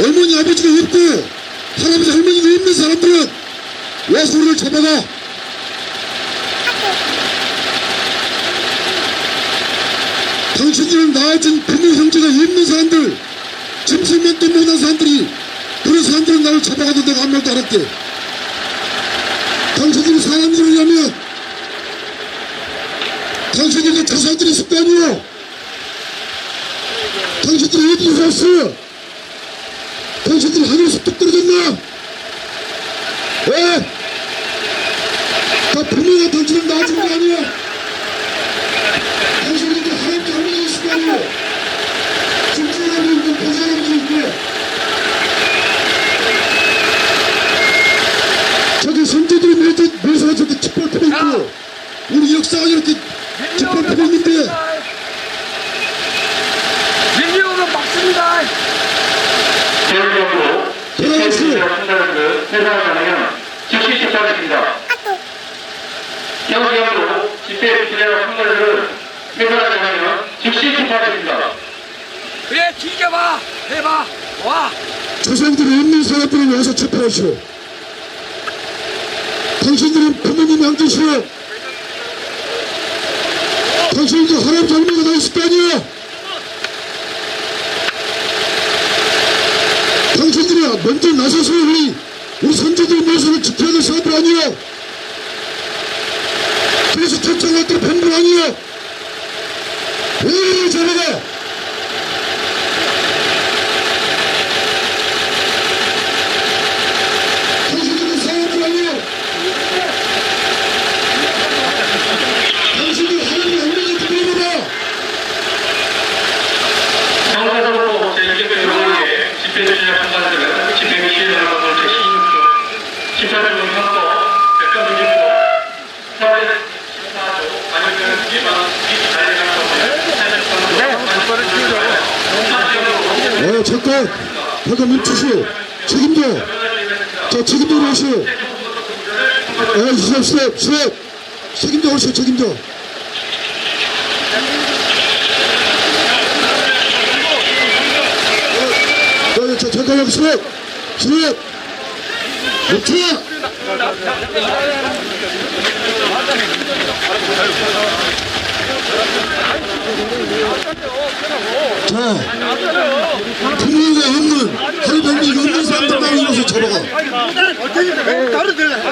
어머니 아버지가 없고 할아버지 할머니가 없는 사람들은 왜 소리를 쳐박아? 당신들은 낳아준 부모 형제가 없는 사람들 짐승면도 못한 사람들이 그런 사람들은 나를 쳐박아도 내가 아무 말도 안 할게. 당신들이 사람들이라면 있을 거 아니오 당신들이 어디서 왔어 당신들이 하늘에서 뚝 떨어졌나? 왜? 다 부모가 당신을 낳아준 거 아니야. 당신들도 하나님도 할머니가 있을 거 아니야 중증하고 있고 보살하고 있고 저기 선조들이 묘사, 묘사가 저렇게 짓밟혀 있고 우리 역사가 이렇게 짓밟혀 있는데 밀리오는 막습니다. 개인적으로 돌아가시오 판단을 회사하면 즉시 집행하겠습니다. 경기형으로 집회 비례와 선거를 회사하면 즉시 집행하겠습니다. 그래 길게 봐. 해봐. 와. 조상들이 없는 사람들을 와서 집회하시오 당신들은 안 계시오 당신도 할아버지 할머니가 다 있을 거 아니야 당신들이 먼저 나서서 우리 우리 선조들 모습을 지켜야 될 사람들 아니야 그래서 초청할 때 팬들 아니야 왜 이래 저러가 당신들은 사람들 아니야 당신들 하나님 할머니한테 물어봐 정사적으로 제200회 집회 비례 판단을 집회 시행하는 것을 제16조 집회를 형법 백건 기준으로 사회 심사하죠. 아니면 가해를 어 잠깐. 잠깐 멈추시오. 책임져. 자 책임져 오시오. 에 스톱 스톱 스톱 책임져 오시오 책임져. 어, 자, 잠깐 여기 스톱 스톱 멈춰 자 부모가 없는 할아버지가 없는 사람들만 일어서 잡아가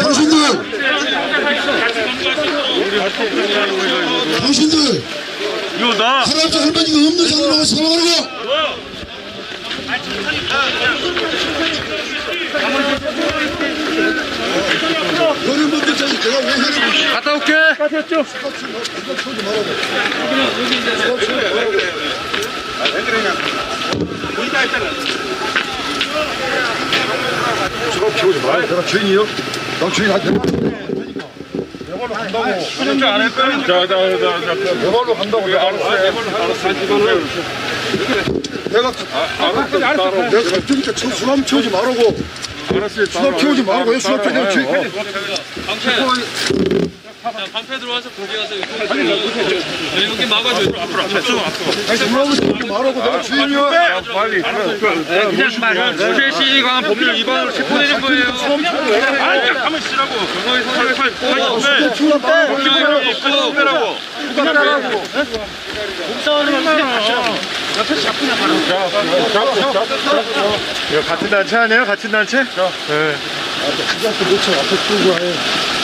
당신들 당신들 할아버지 할머니가 없는 와서 잡아가라고 너는 먼저 저기 내가 왜 하는 갔다 올게. 저거 피우지 마. 내가 주인이요? 나 주인한테. 내걸로 간다고. 안할 거야. 자, 자, 자, 자. 내걸로 간다고. 내가 알았어. 알았어. 내가 알았어. 내가 저기서 저 수감 채우지 말라고. 수감 채우지 말고 왜 수감 채우지? 주인. 방패 들어와서 거기 가서 여기 여기 막아줘. 앞으로 앞으로 앞으로. 채우지 말라고 내가 주인이요. 빨리. 그냥 조세시 관한 법률 위반으로 체포되는 거예요. 아니 가만 있으라고. 경호의 선을 살. 수감 빼. 이거 같은 단체 아니에요? 같은 단체? 네. 놓쳐 앞에 끌고 와요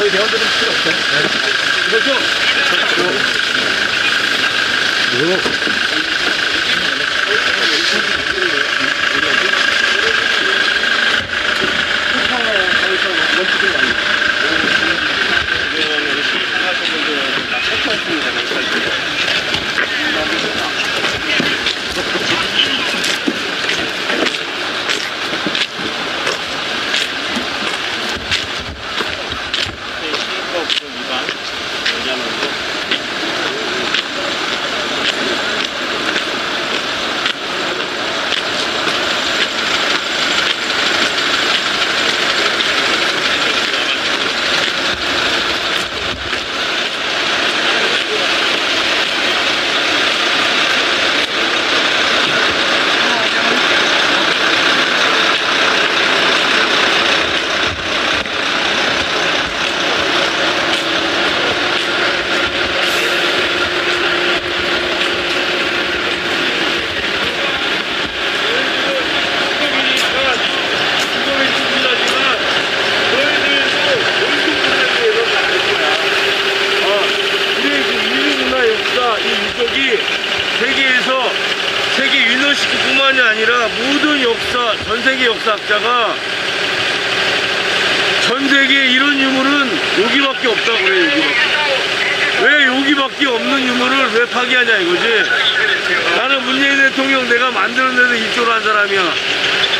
저희 대원들은 필요 없어요. 이거 좀. 이거 좀. 역사학자가 전 세계에 이런 유물은 여기밖에 없다고 그래요 여기밖에 왜 여기밖에 없는 유물을 왜 파기하냐 이거지 나는 문재인 대통령 내가 데서 입조를 한 사람이야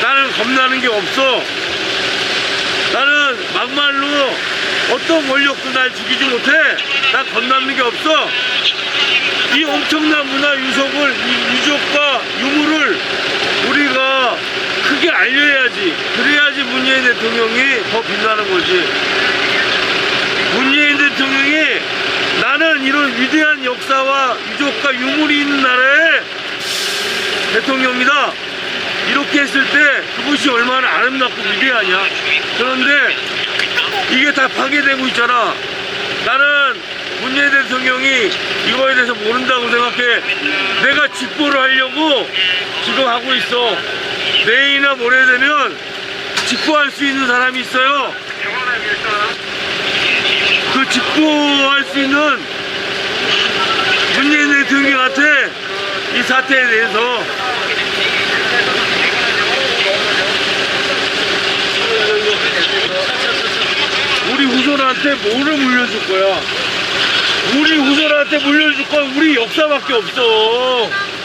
나는 겁나는 게 없어 나는 막말로 어떤 권력도 날 죽이지 못해. 나 겁나는 게 없어. 이 엄청난 문화 유적을, 이 유적과 유물을 우리가 크게 알려야지. 그래야지 문재인 대통령이 더 빛나는 거지. 문재인 대통령이 나는 이런 위대한 역사와 유적과 유물이 있는 나라의 대통령이다. 이렇게 했을 때 그것이 얼마나 아름답고 위대하냐. 그런데 이게 다 파괴되고 있잖아. 나는 문재인 대통령이 이거에 대해서 모른다고 생각해. 내가 직보를 하려고 지금 하고 있어. 내일이나 모레 되면 직보할 수 있는 사람이 있어요. 그 직보할 수 있는 문재인 대통령한테 이 사태에 대해서 우리 후손한테 뭐를 물려줄 거야? 우리 후손한테 물려줄 건 우리 역사밖에 없어.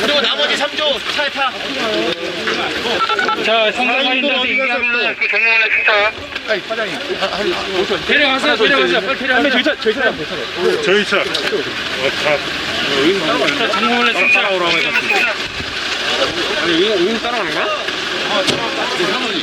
그리고 나머지 3조 차에 타. 자, 성공사인들한테 얘기하면 경영원의 승차. 아니, 과장님. 아니, 데려가세요, 데려가세요. 빨리 데려가세요. 저희 차, 저희 차. 저희 차. 자, 성공원의 승차. 오라고 해서. 아니, 여기, 여기 따라가는 거야? 아, 따라가는 거야.